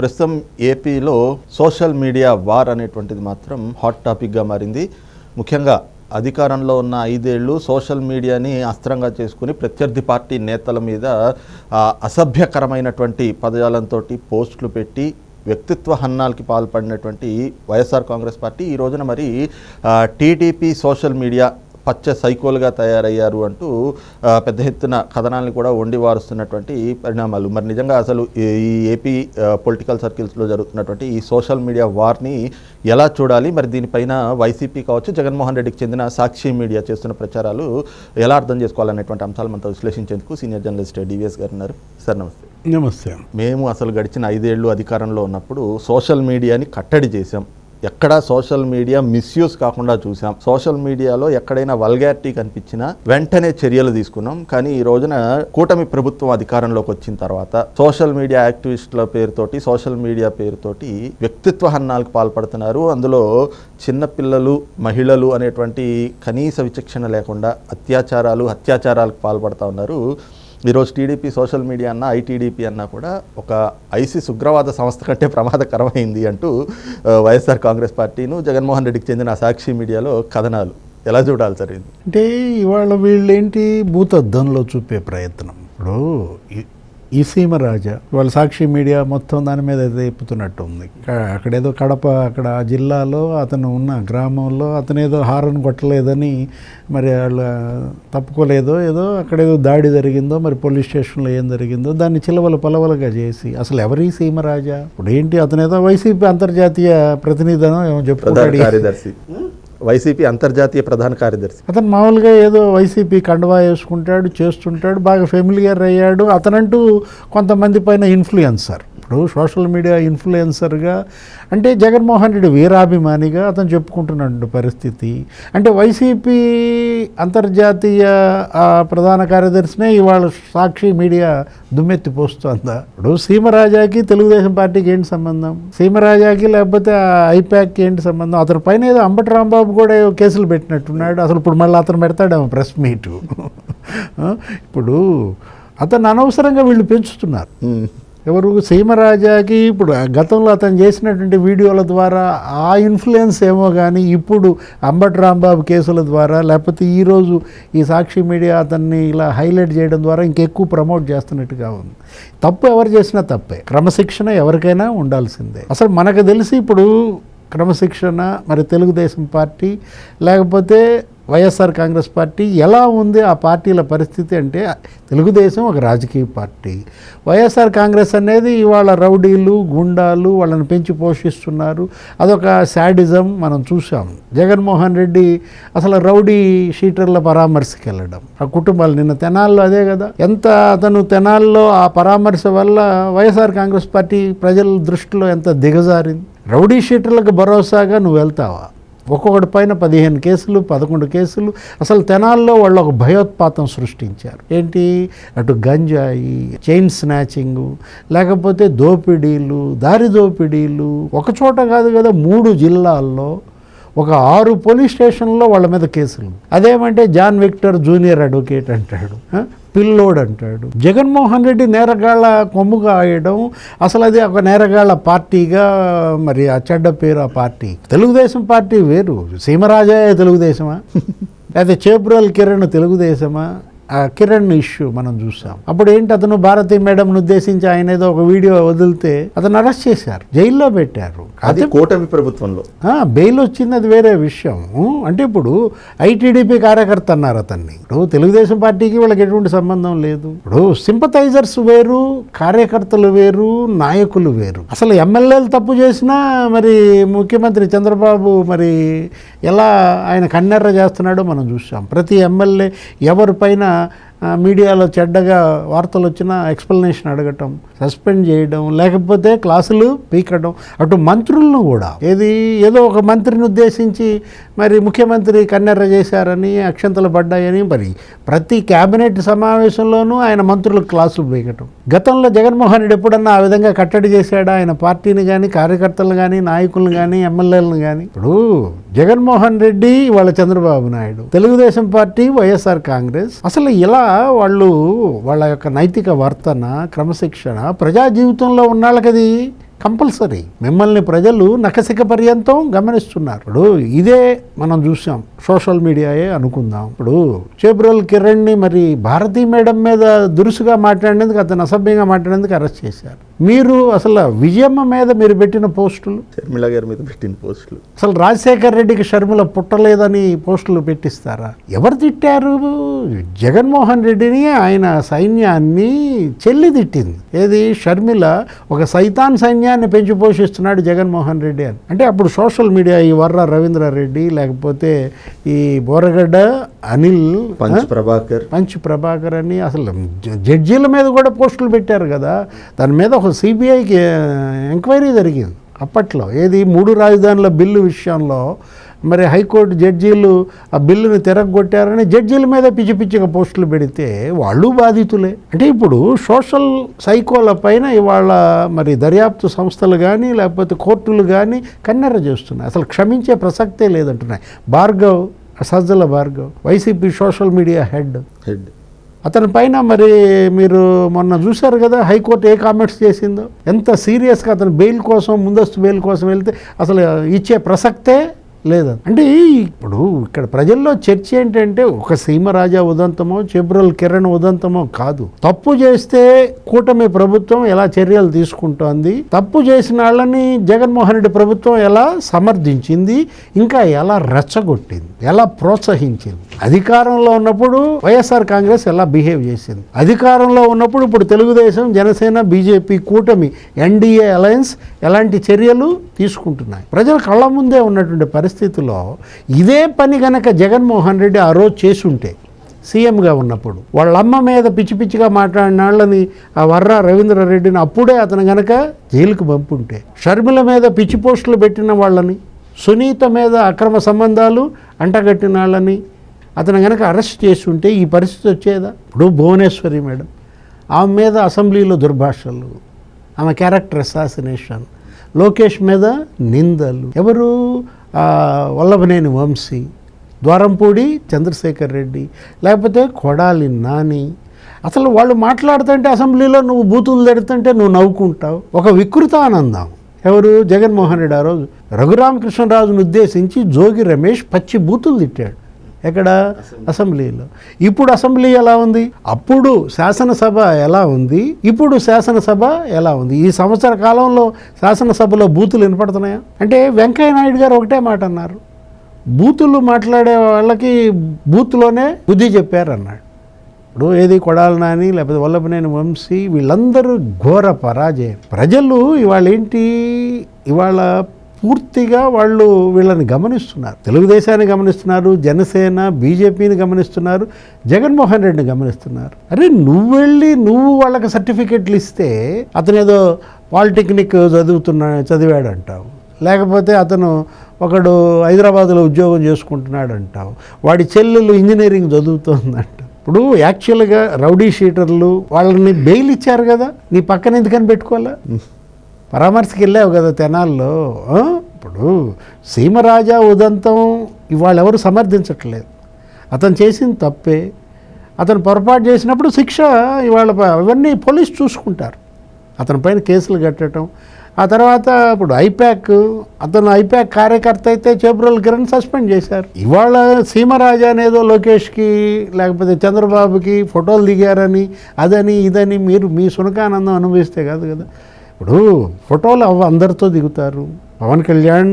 ప్రస్తుతం ఏపీలో social media war అనేటువంటిది మాత్రం హాట్ టాపిక్గా మారింది. ముఖ్యంగా అధికారంలో ఉన్న ఐదేళ్ళు సోషల్ మీడియాని అస్త్రంగా చేసుకుని ప్రత్యర్థి పార్టీ నేతల మీద అసభ్యకరమైనటువంటి పదజాలంతో పోస్టులు పెట్టి వ్యక్తిత్వ హన్నాలకి పాల్పడినటువంటి వైఎస్ఆర్ కాంగ్రెస్ పార్టీ ఈ రోజున మరి టీడీపీ సోషల్ మీడియా పచ్చ సైకోలుగా తయారయ్యారు అంటూ పెద్ద ఎత్తున కథనాలను కూడా వండి వారుస్తున్నటువంటి పరిణామాలు. మరి నిజంగా అసలు ఈ ఈ ఏపీ పొలిటికల్ సర్కిల్స్లో జరుగుతున్నటువంటి ఈ సోషల్ మీడియా వార్ని ఎలా చూడాలి? మరి దీనిపైన వైసీపీ కావచ్చు జగన్మోహన్ రెడ్డికి చెందిన సాక్షి మీడియా చేస్తున్న ప్రచారాలు ఎలా అర్థం చేసుకోవాలనేటువంటి అంశాలు మనతో విశ్లేషించేందుకు సీనియర్ జర్నలిస్ట్ డివిఎస్ గారు ఉన్నారు. సార్ నమస్తే. నమస్తే. మేము అసలు గడిచిన ఐదేళ్ళు అధికారంలో ఉన్నప్పుడు సోషల్ మీడియాని కట్టడి చేశాం. ఎక్కడా సోషల్ మీడియా మిస్యూజ్ కాకుండా చూసాం. సోషల్ మీడియాలో ఎక్కడైనా వల్గారిటీ కనిపించినా వెంటనే చర్యలు తీసుకున్నాం. కానీ ఈ రోజున కూటమి ప్రభుత్వం అధికారంలోకి వచ్చిన తర్వాత సోషల్ మీడియా యాక్టివిస్టుల పేరుతోటి సోషల్ మీడియా పేరుతోటి వ్యక్తిత్వ హన్నాలకు పాల్పడుతున్నారు. అందులో చిన్నపిల్లలు మహిళలు అనేటువంటి కనీస విచక్షణ లేకుండా అత్యాచారాలు అత్యాచారాలకు పాల్పడుతూ ఉన్నారు. ఈరోజు టీడీపీ సోషల్ మీడియా అన్న ఐటీడీపీ అన్నా కూడా ఒక ఐసిస్ ఉగ్రవాద సంస్థ కంటే ప్రమాదకరమైంది అంటూ వైఎస్ఆర్ కాంగ్రెస్ పార్టీను జగన్మోహన్ రెడ్డికి చెందిన సాక్షి మీడియాలో కథనాలు. ఎలా చూడాలి సార్ ఇది? అంటే ఇవాళ వీళ్ళేంటి? భూతద్దంలో చూపే ప్రయత్నం. ఇప్పుడు ఈ- ఈ సీమరాజా వాళ్ళ సాక్షి మీడియా మొత్తం దాని మీద ఏదో చెప్పుతున్నట్టు ఉంది అక్కడేదో కడప అక్కడ ఆ జిల్లాలో అతను ఉన్న గ్రామంలో అతను ఏదో హారన్ కొట్టలేదని మరి వాళ్ళ తప్పుకోలేదో ఏదో అక్కడేదో దాడి జరిగిందో మరి పోలీస్ స్టేషన్లో ఏం జరిగిందో దాన్ని చిలవల పలవలుగా చేసి అసలు ఎవరి సీమరాజా? ఇప్పుడు ఏంటి అతను ఏదో వైసీపీ అంతర్జాతీయ ప్రతినిధనో ఏమో చెప్పుకుంటాడు. వైసీపీ అంతర్జాతీయ ప్రధాన కార్యదర్శి. అతను మామూలుగా ఏదో వైసీపీ కండవా వేసుకుంటాడు చేస్తుంటాడు బాగా ఫెమిలియర్ అయ్యాడు. అతనంటూ కొంతమంది పైన ఇన్ఫ్లుయెన్సర్ ఇప్పుడు సోషల్ మీడియా ఇన్ఫ్లుయెన్సర్గా అంటే జగన్మోహన్ రెడ్డి వీరాభిమానిగా అతను చెప్పుకుంటున్నాడు పరిస్థితి. అంటే వైసీపీ అంతర్జాతీయ ప్రధాన కార్యదర్శినే ఇవాళ సాక్షి మీడియా దుమ్మెత్తి పోస్తుందా ఇప్పుడు సీమరాజాకి తెలుగుదేశం పార్టీకి ఏంటి సంబంధం? సీమరాజాకి లేకపోతే ఐప్యాక్కి ఐపాక్కి ఏంటి సంబంధం? అతని పైన ఏదో అంబటి రాంబాబు కూడా కేసులు పెట్టినట్టున్నాడు. అసలు ఇప్పుడు మళ్ళీ అతను పెడతాడేమో ప్రెస్ మీటు. ఇప్పుడు అతను అనవసరంగా వీళ్ళు పెంచుతున్నారు. ఎవరు సీమరాజాకి ఇప్పుడు గతంలో అతను చేసినటువంటి వీడియోల ద్వారా ఆ ఇన్ఫ్లుయెన్స్ ఏమో కానీ ఇప్పుడు అంబట్ రాంబాబు కేసుల ద్వారా లేకపోతే ఈరోజు ఈ సాక్షి మీడియా అతన్ని ఇలా హైలైట్ చేయడం ద్వారా ఇంకెక్కువ ప్రమోట్ చేస్తున్నట్టుగా ఉంది. తప్పు ఎవరు చేసినా తప్పే. క్రమశిక్షణ ఎవరికైనా ఉండాల్సిందే. అసలు మనకు తెలిసి ఇప్పుడు క్రమశిక్షణ మరి తెలుగుదేశం పార్టీ లేకపోతే వైఎస్ఆర్ కాంగ్రెస్ పార్టీ ఎలా ఉంది ఆ పార్టీల పరిస్థితి అంటే తెలుగుదేశం ఒక రాజకీయ పార్టీ. వైఎస్ఆర్ కాంగ్రెస్ అనేది ఇవాళ రౌడీలు గుండాలు వాళ్ళని పెంచి పోషిస్తున్నారు. అదొక శాడిజం మనం చూసాం జగన్మోహన్ రెడ్డి అసలు రౌడీ షీటర్ల పరామర్శకి వెళ్ళడం. ఆ కుటుంబాలు నిన్న తెనాల్లో అదే కదా. ఎంత అతను తెనాల్లో ఆ పరామర్శ వల్ల వైఎస్ఆర్ కాంగ్రెస్ పార్టీ ప్రజల దృష్టిలో ఎంత దిగజారింది? రౌడీ షీటర్లకు భరోసాగా నువ్వు వెళ్తావా? ఒక్కొక్కటి పైన పదిహేను కేసులు పదకొండు కేసులు. అసలు తెనాల్లో వాళ్ళు ఒక భయోత్పాతం సృష్టించారు. ఏంటి? అటు గంజాయి చైన్ స్నాచింగు లేకపోతే దోపిడీలు దారి దోపిడీలు. ఒక చోట కాదు కదా మూడు జిల్లాల్లో ఒక ఆరు పోలీస్ స్టేషన్లో వాళ్ళ మీద కేసులు అదేమంటే జాన్ విక్టర్ జూనియర్ అడ్వకేట్ అంటాడు? పిల్లోడ్ అంటాడు. జగన్మోహన్ రెడ్డి నేరగాళ్ళ కొమ్ముగా ఆయడం అసలు అది ఒక నేరగాళ్ళ పార్టీగా మరి ఆ చెడ్డ పేరు ఆ పార్టీ. తెలుగుదేశం పార్టీ వేరు. సీమరాజాయే తెలుగుదేశమా? లేదా చేబ్రల్ కిరణ్ తెలుగుదేశమా? కిరణ్ ఇష్యూ మనం చూసాం. అప్పుడు ఏంటి అతను భారతి మేడంను ఉద్దేశించి ఆయన ఏదో ఒక వీడియో వదిలితే అతను అరెస్ట్ చేశారు జైల్లో పెట్టారు. అది కూటమి ప్రభుత్వంలో. బెయిల్ వచ్చింది అది వేరే విషయం. అంటే ఇప్పుడు ఐటీడీపీ కార్యకర్త అన్నారు అతన్ని. ఇప్పుడు తెలుగుదేశం పార్టీకి వాళ్ళకి ఎటువంటి సంబంధం లేదు. ఇప్పుడు సింపథైజర్స్ వేరు కార్యకర్తలు వేరు నాయకులు వేరు. అసలు ఎమ్మెల్యేలు తప్పు చేసినా మరి ముఖ్యమంత్రి చంద్రబాబు మరి ఎలా ఆయన కన్నెర్ర చేస్తున్నాడో మనం చూసాం. ప్రతి ఎమ్మెల్యే ఎవరిపైన ఆ, మీడియాలో చెడ్డగా వార్తలు వచ్చినా ఎక్స్ప్లెనేషన్ అడగటం సస్పెండ్ చేయడం లేకపోతే క్లాసులు పీకడం అటు మంత్రులను కూడా. ఏది ఏదో ఒక మంత్రిని ఉద్దేశించి మరి ముఖ్యమంత్రి కన్నెర్ర చేశారని అక్షంతలు పడ్డాయని మరి ప్రతి కేబినెట్ సమావేశంలోనూ ఆయన మంత్రులకు క్లాసులు పీకటం. గతంలో జగన్మోహన్ రెడ్డి ఎప్పుడన్నా ఆ విధంగా కట్టడి చేశాడా? ఆయన పార్టీని కానీ కార్యకర్తలు కానీ నాయకులను కానీ ఎమ్మెల్యేలను కానీ ఇప్పుడు జగన్మోహన్ రెడ్డి వాళ్ళ Chandrababu Naidu. Telugu Desam party YSR Congress. అసలు ఇలా వాళ్ళు వాళ్ళ యొక్క నైతిక వర్తన క్రమశిక్షణ ప్రజా జీవితంలో ఉన్న వాళ్ళకి అది కంపల్సరీ. మిమ్మల్ని ప్రజలు నకసిక పర్యంతం గమనిస్తున్నారు. ఇప్పుడు ఇదే మనం చూసాం. సోషల్ మీడియాయే అనుకుందాం. ఇప్పుడు చేబ్రోల్ కిరణ్ని మరి భారతీ మేడం మీద దురుసుగా మాట్లాడినందుకు అతను అసభ్యంగా మాట్లాడినందుకు అరెస్ట్ చేశారు. మీరు అసలు విజయమ్మ మీద మీరు పెట్టిన పోస్టులు? షర్మిల గారి మీద పెట్టిన పోస్టులు. అసలు రాజశేఖర్ రెడ్డికి షర్మిల పుట్టలేదని పోస్టులు పెట్టిస్తారా? ఎవరు తిట్టారు? జగన్మోహన్ రెడ్డిని ఆయన సైన్యాన్ని చెల్లి తిట్టింది. ఏది? షర్మిల ఒక సైతాన్ సైన్యాన్ని పెంచి పోషిస్తున్నాడు జగన్మోహన్ రెడ్డి అని. అంటే అప్పుడు సోషల్ మీడియా ఈ వర్ర రవీంద్రారెడ్డి లేకపోతే ఈ బోరగడ్డ అనిల్ పంచ్ ప్రభాకర్. పంచ్ ప్రభాకర్ అని అసలు జడ్జీల మీద కూడా పోస్టులు పెట్టారు కదా. దాని మీద ఒక సిబిఐకి ఎంక్వైరీ జరిగింది అప్పట్లో. ఏది? మూడు రాజధానుల బిల్లు విషయంలో మరి హైకోర్టు జడ్జీలు ఆ బిల్లుని తిరగొట్టారని జడ్జీల మీద పిచ్చి పిచ్చిగా పోస్టులు పెడితే వాళ్ళు బాధితులే. అంటే ఇప్పుడు సోషల్ సైకోల పైన ఇవాళ మరి దర్యాప్తు సంస్థలు కానీ లేకపోతే కోర్టులు కానీ కన్నెర చేస్తున్నాయి. అసలు క్షమించే ప్రసక్తే లేదంటున్నాయి. Bhargav Sajjala Bhargav YCP social media head. Head. అతని పైన మరి మీరు మొన్న చూశారు కదా హైకోర్టు ఏ కామెంట్స్ చేసిందో? ఎంత సీరియస్గా అతను బెయిల్ కోసం ముందస్తు బెయిల్ కోసం వెళ్తే అసలు ఇచ్చే ప్రసక్తే లేదు. అంటే ఇప్పుడు ఇక్కడ ప్రజల్లో చర్చ ఏంటంటే ఒక సీమరాజా ఉదంతమో చెబ్రల్ కిరణ్ ఉదంతమో కాదు. తప్పు చేస్తే కూటమి ప్రభుత్వం ఎలా చర్యలు తీసుకుంటోంది? తప్పు చేసిన వాళ్ళని జగన్మోహన్ రెడ్డి ప్రభుత్వం ఎలా సమర్థించింది? ఇంకా ఎలా రెచ్చగొట్టింది? ఎలా ప్రోత్సహించింది? అధికారంలో ఉన్నప్పుడు వైఎస్ఆర్ కాంగ్రెస్ ఎలా బిహేవ్ చేసింది? అధికారంలో ఉన్నప్పుడు ఇప్పుడు తెలుగుదేశం జనసేన బీజేపీ కూటమి ఎన్డీఏ అలయన్స్ ఎలాంటి చర్యలు తీసుకుంటున్నాయి? ప్రజల కళ్ళ ముందే ఉన్నటువంటి పరిస్థితి పరిస్థితిలో ఇదే పని గనక జగన్మోహన్ రెడ్డి ఆ రోజు చేసుంటే సీఎంగా ఉన్నప్పుడు వాళ్ళ అమ్మ మీద పిచ్చి పిచ్చిగా మాట్లాడిన వాళ్ళని ఆ వర్ర రవీంద్రారెడ్డిని అప్పుడే అతను గనక జైలుకు పంపుంటే షర్మిల మీద పిచ్చి పోస్టులు పెట్టిన వాళ్ళని సునీత మీద అక్రమ సంబంధాలు అంటగట్టిన వాళ్ళని అతను గనక అరెస్ట్ చేసి ఉంటే ఈ పరిస్థితి వచ్చేదా? ఇప్పుడు భువనేశ్వరి మేడం ఆమె మీద అసెంబ్లీలో దుర్భాషలు ఆమె క్యారెక్టర్ అసాసినేషన్ లోకేష్ మీద నిందలు. ఎవరు? వల్లభనేని వంశీ ద్వారంపూడి చంద్రశేఖర్ రెడ్డి లేకపోతే కొడాలి నాని. అసలు వాళ్ళు మాట్లాడుతుంటే అసెంబ్లీలో నువ్వు బూతులు తిడుతుంటే నువ్వు నవ్వుకుంటావు. ఒక వికృత ఆనందం. ఎవరు? జగన్మోహన్ రెడ్డి ఆ రోజు రఘురామకృష్ణరాజును ఉద్దేశించి జోగి రమేష్ పచ్చి బూతులు తిట్టాడు. ఎక్కడ? అసెంబ్లీలో. ఇప్పుడు అసెంబ్లీ ఎలా ఉంది? అప్పుడు శాసనసభ ఎలా ఉంది? ఇప్పుడు శాసనసభ ఎలా ఉంది? ఈ సంవత్సర కాలంలో శాసనసభలో బూతులు వినపడుతున్నాయా? అంటే వెంకయ్య నాయుడు గారు ఒకటే మాట అన్నారు. బూతులు మాట్లాడే వాళ్ళకి బూత్లోనే బుద్ధి చెప్పారు అన్నాడు ఇప్పుడు ఏది కొడాలి నాని లేకపోతే వల్లభనేని వంశీ వీళ్ళందరూ ఘోర పరాజయం. ప్రజలు ఇవాళ ఏంటి ఇవాళ పూర్తిగా వాళ్ళు వీళ్ళని గమనిస్తున్నారు. తెలుగుదేశాన్ని గమనిస్తున్నారు జనసేన బీజేపీని గమనిస్తున్నారు జగన్మోహన్ రెడ్డిని గమనిస్తున్నారు. అరే నువ్వు వెళ్ళి నువ్వు వాళ్ళకి సర్టిఫికెట్లు ఇస్తే అతను ఏదో పాలిటెక్నిక్ చదువుతున్నా చదివాడు అంటావు లేకపోతే అతను ఒకడు హైదరాబాద్లో ఉద్యోగం చేసుకుంటున్నాడు అంటావు వాడి చెల్లెలు ఇంజనీరింగ్ చదువుతోందంట. ఇప్పుడు యాక్చువల్గా రౌడీ షీటర్లు వాళ్ళని బెయిల్ ఇచ్చారు కదా నీ పక్కన ఎందుకని పెట్టుకోవాలా? పరామర్శకి వెళ్ళావు కదా తెనాల్లో ఇప్పుడు సీమరాజా ఉదంతం ఇవాళ ఎవరు సమర్థించట్లేదు. అతను చేసింది తప్పే. అతను పొరపాటు చేసినప్పుడు శిక్ష ఇవాళ ఇవన్నీ అవన్నీ పోలీసు చూసుకుంటారు. అతని పైన కేసులు కట్టడం. ఆ తర్వాత ఇప్పుడు ఐప్యాక్ అతను ఐప్యాక్ కార్యకర్త అయితే చేబ్రోల్ కిరణ్ సస్పెండ్ చేశారు. ఇవాళ సీమరాజా అనేదో లోకేష్కి లేకపోతే చంద్రబాబుకి ఫోటోలు దిగారని అదని ఇదని మీరు మీ సునకానందం అనుభవిస్తే కాదు కదా. ఇప్పుడు ఫోటోలు అవ్వ అందరితో దిగుతారు. పవన్ కళ్యాణ్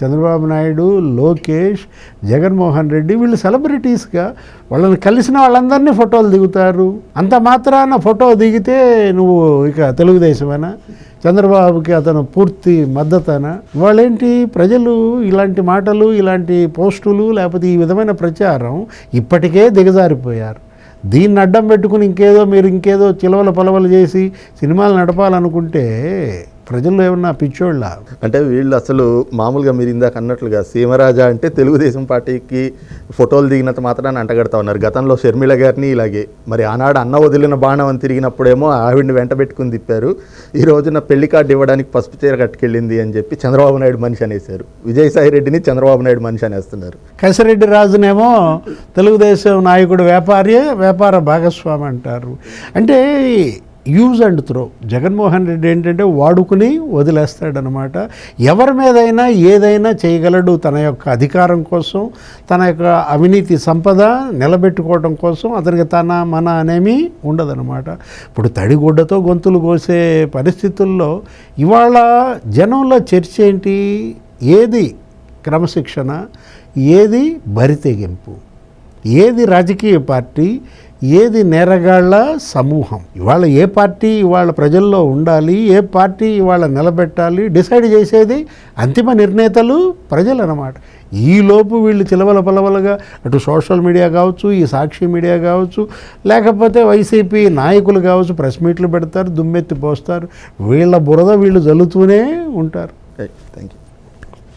చంద్రబాబు నాయుడు లోకేష్ జగన్మోహన్ రెడ్డి వీళ్ళు సెలబ్రిటీస్గా వాళ్ళని కలిసిన వాళ్ళందరినీ ఫోటోలు దిగుతారు. అంత మాత్రాన ఫోటో దిగితే నువ్వు ఇక తెలుగుదేశమేనా? చంద్రబాబుకి అతను పూర్తి మద్దతన? వాళ్ళేంటి? ప్రజలు ఇలాంటి మాటలు ఇలాంటి పోస్టులు లేకపోతే ఈ విధమైన ప్రచారం ఇప్పటికే దిగజారిపోయారు. దీన్ని అడ్డం పెట్టుకుని ఇంకేదో మీరు ఇంకేదో చిలవల పొలవలు చేసి సినిమాలు నడపాలనుకుంటే ప్రజల్లో ఏమన్నా పిచ్చోళ్ళ? అంటే వీళ్ళు అసలు మామూలుగా మీరు ఇందాక అన్నట్లుగా సీమరాజా అంటే తెలుగుదేశం పార్టీకి ఫోటోలు దిగినంత మాత్రాన్ని అంటగడతా ఉన్నారు. గతంలో షర్మిల గారిని ఇలాగే మరి ఆనాడు అన్న వదిలిన బాణం అని తిరిగినప్పుడేమో ఆవిడ్ని వెంట పెట్టుకుని తిప్పారు. ఈ రోజున పెళ్ళి కార్డు ఇవ్వడానికి పసుపు చీర కట్టుకెళ్ళింది అని చెప్పి చంద్రబాబు నాయుడు మనిషి అనేశారు. విజయసాయి రెడ్డిని చంద్రబాబు నాయుడు మనిషి అనేస్తున్నారు. కసిరెడ్డి రాజునేమో తెలుగుదేశం నాయకుడు వ్యాపారియే వ్యాపార భాగస్వామి అంటారు. అంటే use and throw. Jaganmohan Reddy ఏంటంటే వాడుకుని వదిలేస్తాడనమాట. ఎవరి మీదైనా ఏదైనా చేయగలడు తన యొక్క అధికారం కోసం తన యొక్క అవినీతి సంపద నిలబెట్టుకోవడం కోసం అతనికి తన మన అనేమి ఉండదనమాట. ఇప్పుడు తడిగుడ్డతో గొంతులు కోసే పరిస్థితుల్లో ఇవాళ జనంలో చర్చ ఏంటి? ఏది క్రమశిక్షణ? ఏది బరితెగింపు? ఏది రాజకీయ పార్టీ? ఏది నేరగాళ్ళ సమూహం? ఇవాళ ఏ పార్టీ ఇవాళ ప్రజల్లో ఉండాలి? ఏ పార్టీ ఇవాళ నిలబెట్టాలి? డిసైడ్ చేసేది అంతిమ నిర్ణేతలు ప్రజలు అన్నమాట ఈలోపు వీళ్ళు చిలవల పలవలుగా అటు సోషల్ మీడియా కావచ్చు ఈ సాక్షి మీడియా కావచ్చు లేకపోతే వైసీపీ నాయకులు కావచ్చు ప్రెస్ మీట్లు పెడతారు దుమ్మెత్తి పోస్తారు. వీళ్ళ బురద వీళ్ళు జల్లుతూనే ఉంటారు. Thank you